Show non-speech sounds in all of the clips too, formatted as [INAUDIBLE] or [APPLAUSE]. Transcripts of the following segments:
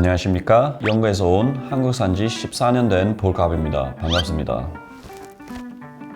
안녕하십니까? 영국에서 온 한국 산지 14년 된 볼갑입니다. 반갑습니다.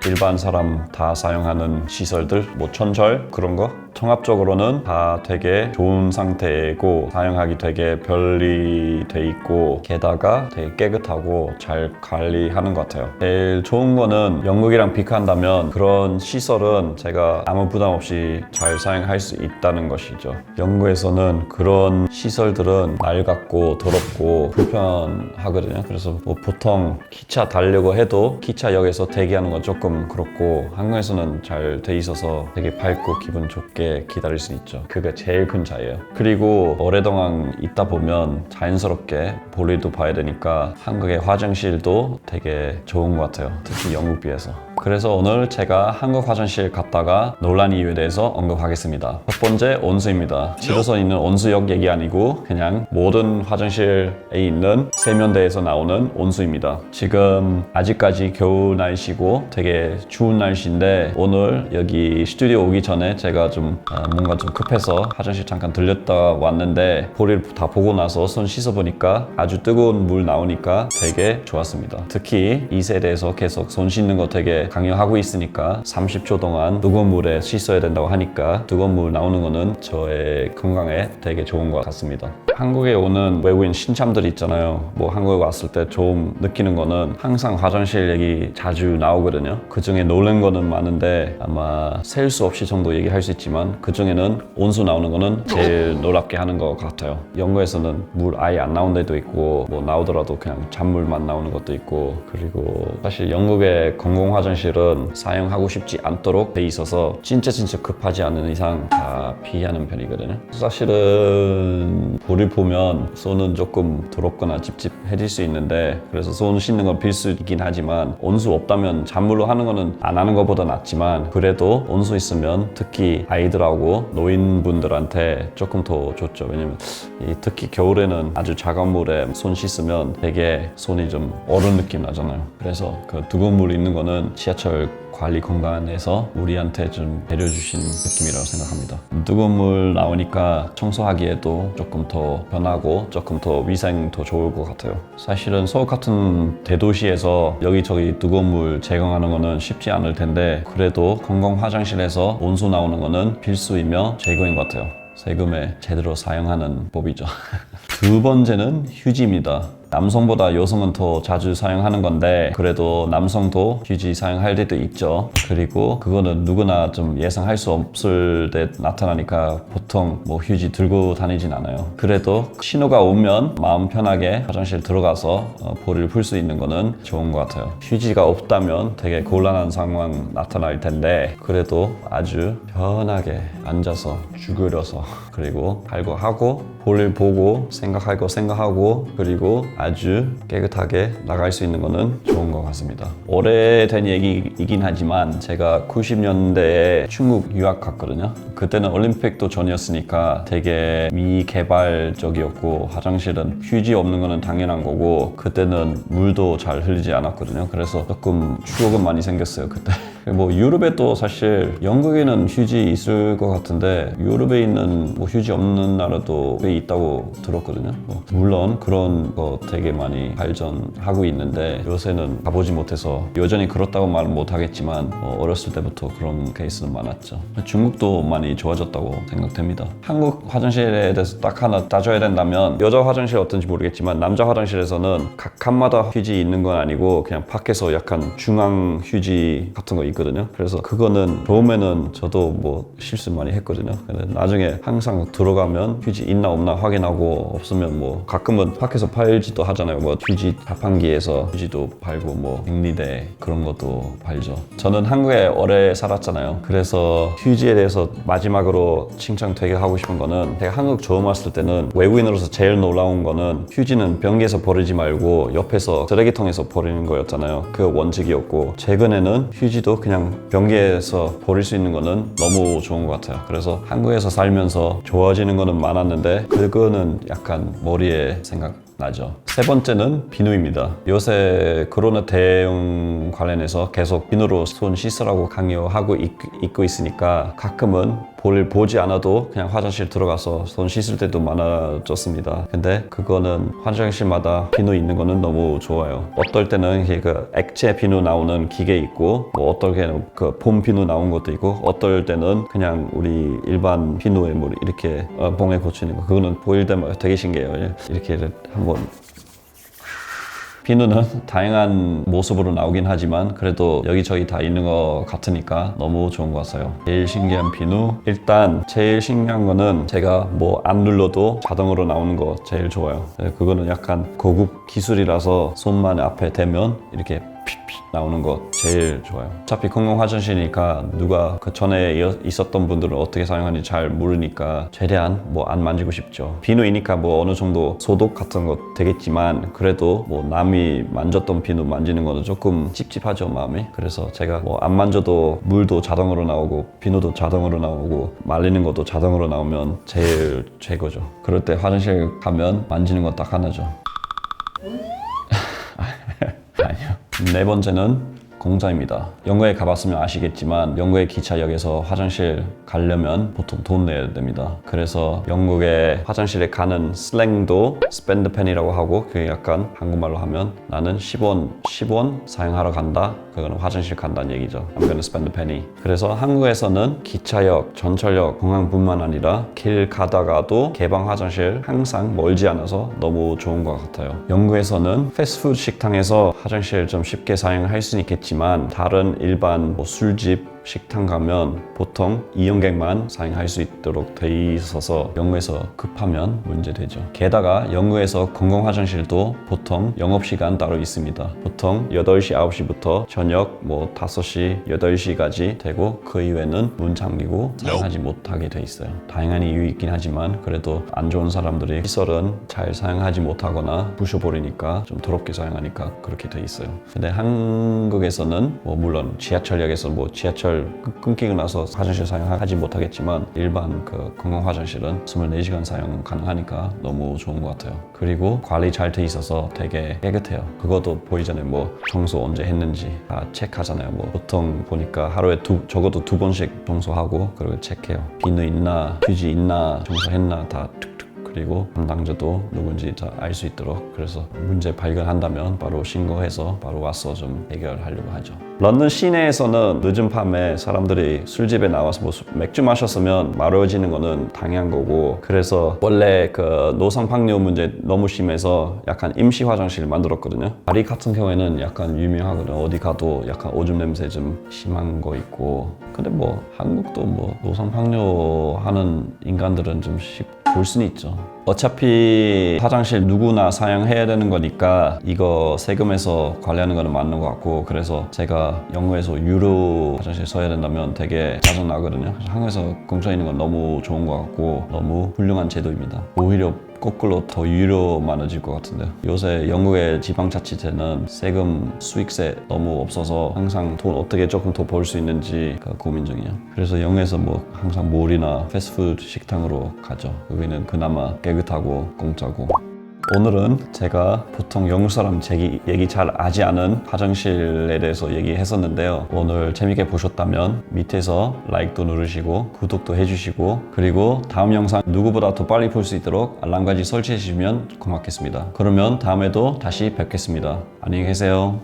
일반 사람 다 사용하는 시설들, 뭐 천절 그런 거 통합적으로는 다 되게 좋은 상태이고 사용하기 되게 편리돼 있고 게다가 되게 깨끗하고 잘 관리하는 것 같아요. 제일 좋은 거는 영국이랑 비교한다면 그런 시설은 제가 아무 부담 없이 잘 사용할 수 있다는 것이죠. 영국에서는 그런 시설들은 낡았고 더럽고 불편하거든요. 그래서 뭐 보통 기차 타려고 해도 기차역에서 대기하는 건 조금 그렇고 한국에서는 잘 돼 있어서 되게 밝고 기분 좋게 기다릴 수 있죠. 그게 제일 큰 차이예요. 그리고 오랫동안 있다 보면 자연스럽게 볼일도 봐야 되니까 한국의 화장실도 되게 좋은 것 같아요. 특히 영국 비해서. 그래서 오늘 제가 한국 화장실 갔다가 논란 이유에 대해서 언급하겠습니다. 첫 번째 온수입니다. 집에서 있는 온수역 얘기 아니고 그냥 모든 화장실에 있는 세면대에서 나오는 온수입니다. 지금 아직까지 겨울 날씨고 되게 추운 날씨인데 오늘 여기 스튜디오 오기 전에 제가 좀 아, 뭔가 좀 급해서 화장실 잠깐 들렸다 왔는데 볼일 다 보고 나서 손 씻어보니까 아주 뜨거운 물 나오니까 되게 좋았습니다. 특히 이 세대에서 계속 손 씻는 거 되게 강요하고 있으니까 30초 동안 뜨거운 물에 씻어야 된다고 하니까 뜨거운 물 나오는 거는 저의 건강에 되게 좋은 것 같습니다. 한국에 오는 외국인 신참들 있잖아요. 뭐 한국에 왔을 때 좀 느끼는 거는 항상 화장실 얘기 자주 나오거든요. 그 중에 놀란 거는 많은데 아마 셀 수 없이 정도 얘기할 수 있지만 그 중에는 온수 나오는 거는 제일 놀랍게 하는 것 같아요. 영국에서는 물 아예 안 나온 데도 있고 뭐 나오더라도 그냥 잔물만 나오는 것도 있고 그리고 사실 영국의 공공 화장실 은 사용하고 싶지 않도록 돼 있어서 진짜 진짜 급하지 않은 이상 다 피하는 편이거든요. 사실은 볼을 보면 손은 조금 더럽거나 찝찝해질 수 있는데 그래서 손 씻는 건 필수이긴 하지만 온수 없다면 잔물로 하는 거는 안 하는 것보다 낫지만 그래도 온수 있으면 특히 아이들하고 노인분들한테 조금 더 좋죠. 왜냐면 이 특히 겨울에는 아주 차가운 물에 손 씻으면 되게 손이 좀 얼은 느낌 나잖아요. 그래서 그 뜨거운 물 있는 거는 지하철 관리 공간에서 우리한테 좀 배려주신 느낌이라고 생각합니다. 뜨거운 물 나오니까 청소하기에도 조금 더 편하고 조금 더 위생 더 좋을 것 같아요. 사실은 서울 같은 대도시에서 여기저기 뜨거운 물 제공하는 거는 쉽지 않을 텐데 그래도 공공 화장실에서 온수 나오는 거는 필수이며 최고인 것 같아요. 세금에 제대로 사용하는 법이죠. [LAUGHS] 두 번째는 휴지입니다. 남성보다 여성은 더 자주 사용하는 건데 그래도 남성도 휴지 사용할 때도 있죠. 그리고 그거는 누구나 좀 예상할 수 없을 때 나타나니까 보통 뭐 휴지 들고 다니진 않아요. 그래도 신호가 오면 마음 편하게 화장실 들어가서 어, 볼을 풀 수 있는 거는 좋은 것 같아요. 휴지가 없다면 되게 곤란한 상황 나타날 텐데 그래도 아주 편하게 앉아서 쭈그려서 그리고 발거하고 볼일 보고 생각할 거 생각하고 그리고 아주 깨끗하게 나갈 수 있는 거는 좋은 것 같습니다. 오래된 얘기이긴 하지만 제가 90년대에 중국 유학 갔거든요. 그때는 올림픽도 전이었으니까 되게 미개발적이었고 화장실은 휴지 없는 거는 당연한 거고 그때는 물도 잘 흘리지 않았거든요. 그래서 조금 추억은 많이 생겼어요 그때. 뭐 유럽에 또 사실 영국에는 휴지 있을 것 같은데 유럽에 있는 뭐 휴지 없는 나라도 꽤 있다고 들었거든요. 뭐 물론 그런 거 되게 많이 발전하고 있는데 요새는 가보지 못해서 여전히 그렇다고 말은 못하겠지만 뭐 어렸을 때부터 그런 케이스는 많았죠. 중국도 많이 좋아졌다고 생각됩니다. 한국 화장실에 대해서 딱 하나 따져야 된다면 여자 화장실 어떤지 모르겠지만 남자 화장실에서는 각 칸마다 휴지 있는 건 아니고 그냥 밖에서 약간 중앙 휴지 같은 거 있거든요. 그래서 그거는 처음에는 저도 뭐 실수 많이 했거든요. 근데 나중에 항상 들어가면 휴지 있나 없나 확인하고 없으면 뭐 가끔은 밖에서 팔지도 하잖아요. 뭐 휴지 자판기에서 휴지도 팔고 뭐 빅리대 그런 것도 팔죠. 저는 한국에 오래 살았잖아요. 그래서 휴지에 대해서 마지막으로 칭찬 되게 하고 싶은 거는 제가 한국 처음 왔을 때는 외국인으로서 제일 놀라운 거는 휴지는 변기에서 버리지 말고 옆에서 쓰레기통에서 버리는 거였잖아요. 그 원칙이었고 최근에는 휴지도 그냥 변기에서 버릴 수 있는 거는 너무 좋은 것 같아요. 그래서 한국에서 살면서 좋아지는 거는 많았는데 그거는 약간 머리에 생각 나죠. 세 번째는 비누입니다. 요새 코로나 대응 관련해서 계속 비누로 손 씻으라고 강요하고 있, 있고 있으니까 가끔은 볼 보지 않아도 그냥 화장실 들어가서 손 씻을 때도 많아졌습니다. 근데 그거는 화장실마다 비누 있는 거는 너무 좋아요. 어떨 때는 그 액체 비누 나오는 기계 있고 뭐 어떨 때는 그봄 비누 나온 것도 있고 어떨 때는 그냥 우리 일반 비누에 뭐 이렇게 어, 봉에 고치는 거 그거는 보일 때마다 되게 신기해요. 이렇게 한번 비누는 [LAUGHS] 다양한 모습으로 나오긴 하지만 그래도 여기저기 다 있는 것 같으니까 너무 좋은 것 같아요. 제일 신기한 비누 일단 제일 신기한 거는 제가 뭐 안 눌러도 자동으로 나오는 거 제일 좋아요. 네, 그거는 약간 고급 기술이라서 손만 앞에 대면 이렇게 나오는 거 제일 좋아요. 어차피 공공 화장실이니까 누가 그 전에 있었던 분들은 어떻게 사용하는지 잘 모르니까 최대한 뭐 안 만지고 싶죠. 비누이니까 뭐 어느 정도 소독 같은 거 되겠지만 그래도 뭐 남이 만졌던 비누 만지는 거는 조금 찝찝하죠 마음이. 그래서 제가 뭐 안 만져도 물도 자동으로 나오고 비누도 자동으로 나오고 말리는 것도 자동으로 나오면 제일 최고죠. 그럴 때 화장실 가면 만지는 거딱 하나죠. 네 번째는 공짜입니다. 영국에 가봤으면 아시겠지만 영국의 기차역에서 화장실 가려면 보통 돈 내야 됩니다. 그래서 영국의 화장실에 가는 슬랭도 스펜드 펜이라고 하고 그게 약간 한국말로 하면 나는 10원 10원 사용하러 간다. 그거는 화장실 간다는 얘기죠. A penny. 그래서 한국에서는 기차역, 전철역, 공항뿐만 아니라 길 가다가도 개방 화장실 항상 멀지 않아서 너무 좋은 것 같아요. 영국에서는 패스트푸드 식당에서 화장실 좀 쉽게 사용할 수는 있겠지만 다른 일반 뭐 술집 식당 가면 보통 이용객만 사용할 수 있도록 돼 있어서 영국에서 급하면 문제되죠. 게다가 영국에서 공공 화장실도 보통 영업 시간 따로 있습니다. 보통 8시, 9시부터 저녁 뭐 5시, 8시까지 되고 그 이후에는 문 잠기고 사용하지 못하게 돼 있어요. 다양한 이유 있긴 하지만 그래도 안 좋은 사람들이 시설은 잘 사용하지 못하거나 부셔버리니까 좀 더럽게 사용하니까 그렇게 돼 있어요. 근데 한국에서는 뭐 물론 지하철역에서 뭐 지하철 끊- 끊기고 나서 화장실 사용하지 못하겠지만 일반 그 공공 화장실은 24시간 사용 가능하니까 너무 좋은 것 같아요. 그리고 관리 잘 돼 있어서 되게 깨끗해요. 그것도 보이잖아요. 뭐 청소 언제 했는지 다 체크하잖아요. 뭐 보통 보니까 하루에 두, 적어도 두 번씩 청소하고 그리고 체크해요. 비누 있나, 휴지 있나, 청소했나 다 그리고 담당자도 누군지 다 알 수 있도록 그래서 문제 발견한다면 바로 신고해서 바로 와서 좀 해결하려고 하죠. 런던 시내에서는 늦은 밤에 사람들이 술집에 나와서 뭐 술- 맥주 마셨으면 마려워지는 거는 당연한 거고 그래서 원래 그 노상방뇨 문제 너무 심해서 약간 임시 화장실 만들었거든요. 파리 같은 경우에는 약간 유명하거든요. 어디 가도 약간 오줌 냄새 좀 심한 거 있고 근데 뭐 한국도 뭐 노상방뇨 하는 인간들은 좀 쉽. 볼 수는 있죠. 어차피 화장실 누구나 사용해야 되는 거니까 이거 세금에서 관리하는 거는 맞는 것 같고 그래서 제가 영국에서 유로 화장실 써야 된다면 되게 짜증 나거든요. 그래서 한국에서 공짜 있는 건 너무 좋은 것 같고 너무 훌륭한 제도입니다. 오히려 거꾸로 더 유료 많아질 것 같은데요. 요새 영국의 지방자치제는 세금 수익세 너무 없어서 항상 돈 어떻게 조금 더 벌 수 있는지 그 고민 중이에요. 그래서 영국에서 뭐 항상 몰이나 패스트푸드 식당으로 가죠. 여기는 그나마 깨끗하고 공짜고. 오늘은 제가 보통 영국 사람 제기, 얘기 잘 하지 않은 화장실에 대해서 얘기했었는데요. 오늘 재밌게 보셨다면 밑에서 라이크도 누르시고 구독도 해주시고 그리고 다음 영상 누구보다 더 빨리 볼 수 있도록 알람까지 설치해 주시면 고맙겠습니다. 그러면 다음에도 다시 뵙겠습니다. 안녕히 계세요.